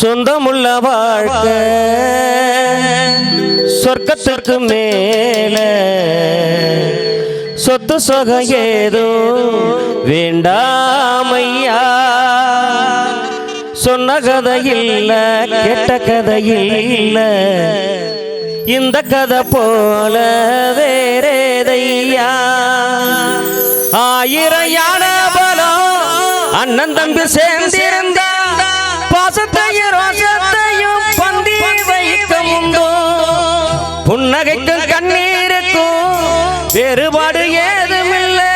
சொந்தமுள்ள வாழ்க்கை. சொர்க்கத்திற்கு மேல சொத்து சொகம் ஏதோ வேண்டாமையா? சொன்ன கதை இல்ல கெட்ட கதை இல்ல. இந்த கதை போல வேறேதையா? ஆயிரம் யானை பலம் அண்ணன் தம்பி சேர்ந்திருந்த வேறுபாடு ஏதுமில்லை.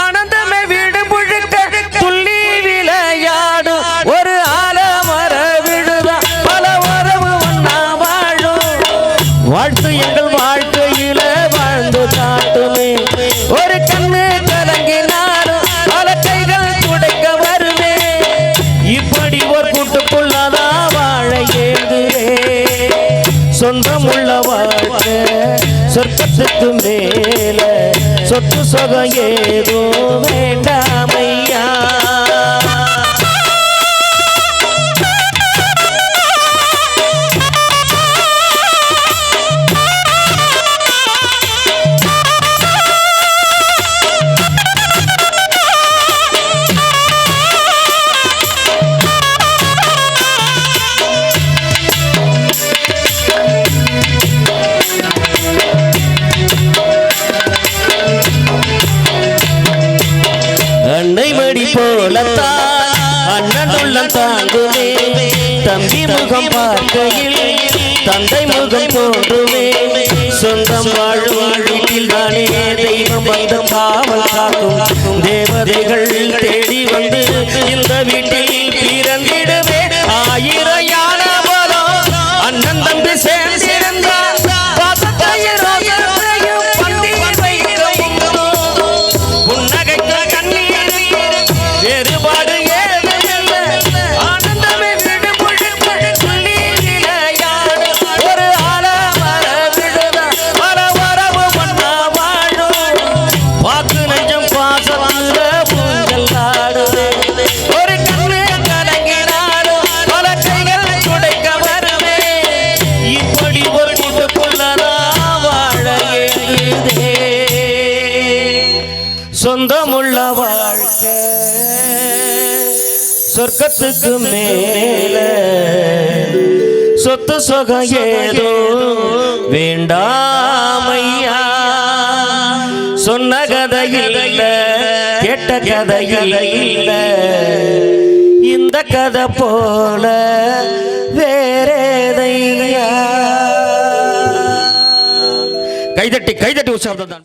ஆனந்தமே வீடு முழுக்க துள்ளி விளையாடும். ஒரு ஆலமர விடுதா பல உறவு ஒன்னா வாழும். வாழ்த்து எங்கள் வாழ்க்கையில வாழ்ந்து காட்டுமே. ஒரு கண்ணு கலங்கினாலும் பல கைகள் துடைக்க வருமே. இப்படி ஒரு கூட்டுக்குள்ளதான் வாழ ஏங்குவே சொந்தமுள்ள வாழ்க்கை சொர்க்கத்துக்கு மேல சொத்து சொகம் ஏதோ அன்னை மடி போலத்தான் அண்ணன் உள்ளம் தாங்குமே. தம்பி முகம் பார்க்கையில் தந்தை முகம் தோன்றுமே. சொந்தம் வாழும் வீட்டில் தானே தெய்வம் வந்து காவல் காக்கும். தேவதைகள் தேடி வந்து இந்த வீட்டில் பிறந்திடுவே ஆயிரம் யான அண்ணன் தம்பி சேர்ந்திருந்தா சொந்தமுள்ள வாழ்க்கை. சொர்க்கத்துக்கு மேல சொத்து சொகம் ஏதோ வேண்டாமையா? சொன்ன கதையில் கேட்ட கதையில் இந்த கதை போல வேறேதையா? கைதட்டி கைதட்டி உற்சாகத்தான்